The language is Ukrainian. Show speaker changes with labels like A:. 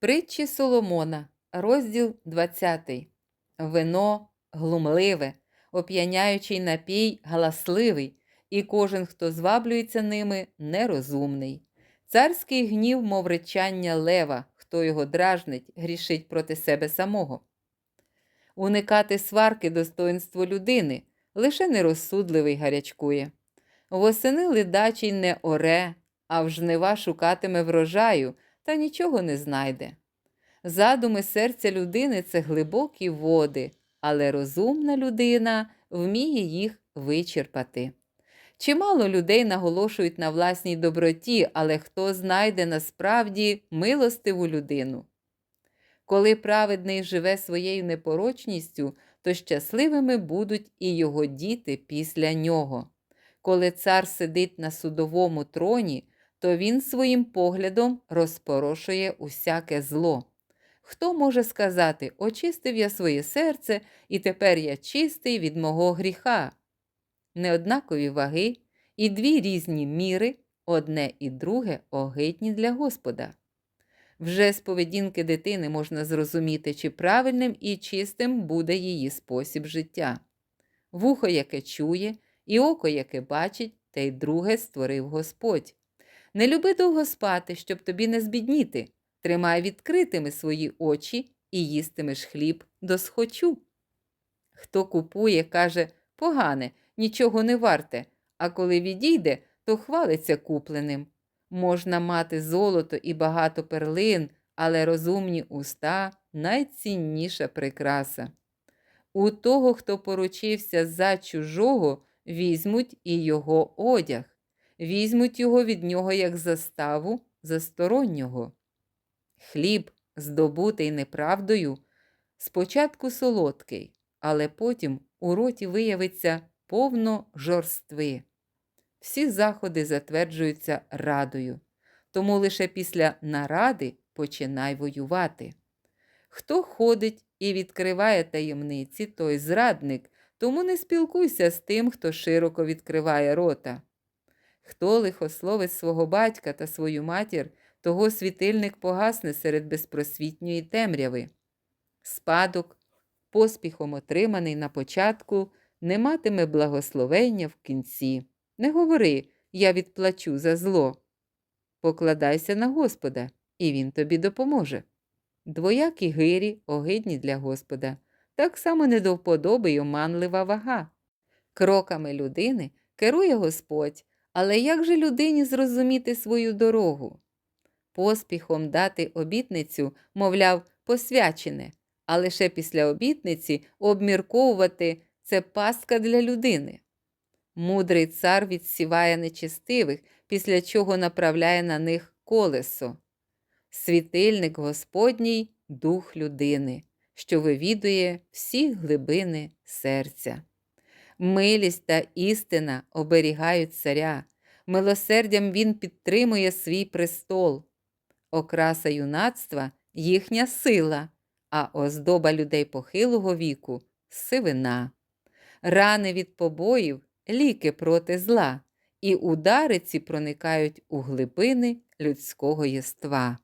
A: Притчі Соломона, розділ 20. Вино глумливе, оп'яняючий напій галасливий, і кожен, хто зваблюється ними, нерозумний. Царський гнів, мов речання лева, хто його дражнить, грішить проти себе самого. Уникати сварки достоинство людини, лише нерозсудливий гарячкує. Восени ледачий не оре, а в жнива шукатиме врожаю, та нічого не знайде. Задуми серця людини це глибокі води, але розумна людина вміє їх вичерпати. Чимало людей наголошують на власній доброті, але хто знайде насправді милостиву людину. Коли праведний живе своєю непорочністю, то щасливими будуть і його діти після нього. Коли цар сидить на судовому троні, то він своїм поглядом розпорошує усяке зло. Хто може сказати, очистив я своє серце, і тепер я чистий від мого гріха? Неоднакові ваги і дві різні міри, одне і друге огидні для Господа. Вже з поведінки дитини можна зрозуміти, чи правильним і чистим буде її спосіб життя. Вухо, яке чує, і око, яке бачить, те й друге створив Господь. Не люби довго спати, щоб тобі не збідніти. Тримай відкритими свої очі і їстимеш хліб до схочу. Хто купує, каже погане, нічого не варте, а коли відійде, то хвалиться купленим. Можна мати золото і багато перлин, але розумні уста найцінніша прикраса. У того, хто поручився за чужого, візьмуть і його одяг, візьмуть його від нього як заставу застороннього. Хліб, здобутий неправдою, спочатку солодкий, але потім у роті виявиться повно жорстви. Всі заходи затверджуються радою, тому лише після наради починай воювати. Хто ходить і відкриває таємниці, той зрадник, тому не спілкуйся з тим, хто широко відкриває рота. Хто лихословить свого батька та свою матір, того світильник погасне серед безпросвітньої темряви. Спадок, поспіхом отриманий на початку, не матиме благословення в кінці. Не говори, я відплачу за зло. Покладайся на Господа, і Він тобі допоможе. Двоякі гирі огидні для Господа, так само не до вподоби й оманлива вага. Кроками людини керує Господь, але як же людині зрозуміти свою дорогу? Поспіхом дати обітницю, мовляв, посвячене, а лише після обітниці обмірковувати це пастка для людини. Мудрий цар відсіває нечистивих, після чого направляє на них колесо. Світильник Господній дух людини, що вивідує всі глибини серця. Милість та істина оберігають царя, милосердям він підтримує свій престол. Окраса юнацтва їхня сила, а оздоба людей похилого віку сивина. Рани від побоїв ліки проти зла, і удари ці проникають у глибини людського єства.